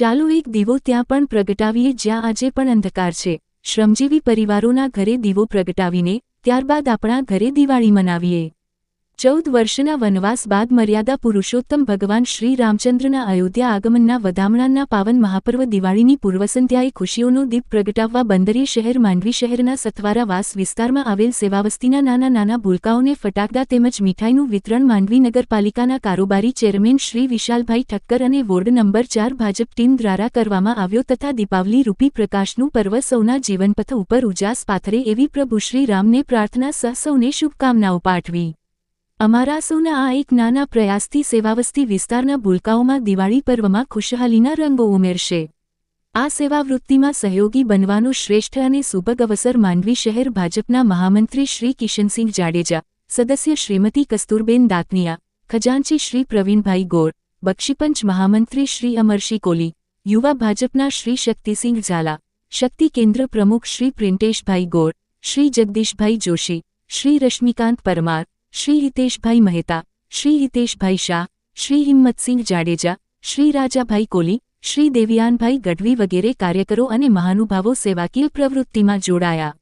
ચાલો એક દીવો ત્યાં પણ પ્રગટાવીએ જ્યાં આજે પણ અંધકાર છે. શ્રમજીવી પરિવારોના ઘરે દીવો પ્રગટાવીને ત્યારબાદ આપણા ઘરે દિવાળી મનાવીએ. ચૌદ વર્ષના વનવાસ બાદ મર્યાદા પુરુષોત્તમ ભગવાન શ્રી રામચંદ્રના અયોધ્યા આગમનના વધામણાના પાવન મહાપર્વ દિવાળીની પૂર્વસંધ્યાએ ખુશીઓનો દીપ પ્રગટાવવા બંદરીય શહેર માંડવી શહેરના સથવારા વાસ વિસ્તારમાં આવેલ સેવાવસ્તીના નાના નાના ભૂલકાઓને ફટાકડા તેમજ મીઠાઈનું વિતરણ માંડવી નગરપાલિકાના કારોબારી ચેરમેન શ્રી વિશાલભાઈ ઠક્કર અને વોર્ડ નંબર ચાર ભાજપ ટીમ દ્વારા કરવામાં આવ્યો તથા દીપાવલી રૂપી પ્રકાશનું પર્વ સૌના જીવનપથ ઉપર ઉજાસ પાથરે એવી પ્રભુ શ્રી રામને પ્રાર્થના સહ સૌને શુભકામનાઓ પાઠવી. અમારા સૌના આ એક નાના પ્રયાસથી સેવાવસ્તી વિસ્તારના ભૂલકાઓમાં દિવાળી પર્વમાં ખુશહાલીના રંગો ઉમેરશે. આ સેવાવૃત્તિમાં સહયોગી બનવાનો શ્રેષ્ઠ અને સુભગ અવસર માંડવી શહેર ભાજપના મહામંત્રી શ્રી કિશનસિંહ જાડેજા, સદસ્ય શ્રીમતી કસ્તુરબેન દાતનિયા, ખજાનચી શ્રી પ્રવીણભાઈ ગોળ, બક્ષીપંચ મહામંત્રી શ્રી અમરશી કોલી, યુવા ભાજપના શ્રી શક્તિસિંહ ઝાલા, શક્તિ કેન્દ્ર પ્રમુખ શ્રી પ્રિન્ટેશભાઈ ગોળ, શ્રી જગદીશભાઈ જોશી, શ્રી રશ્મિકાંત પરમાર શ્રી હિતેશભાઈ મહેતા, શ્રી હિતેશભાઈ શાહ, શ્રી હિંમતસિંહ જાડેજા, શ્રી રાજાભાઈ કોલી, શ્રી દેવિયાનભાઈ ગઢવી વગેરે કાર્યકરો અને મહાનુભાવો સેવાકીય પ્રવૃત્તિમાં જોડાયા.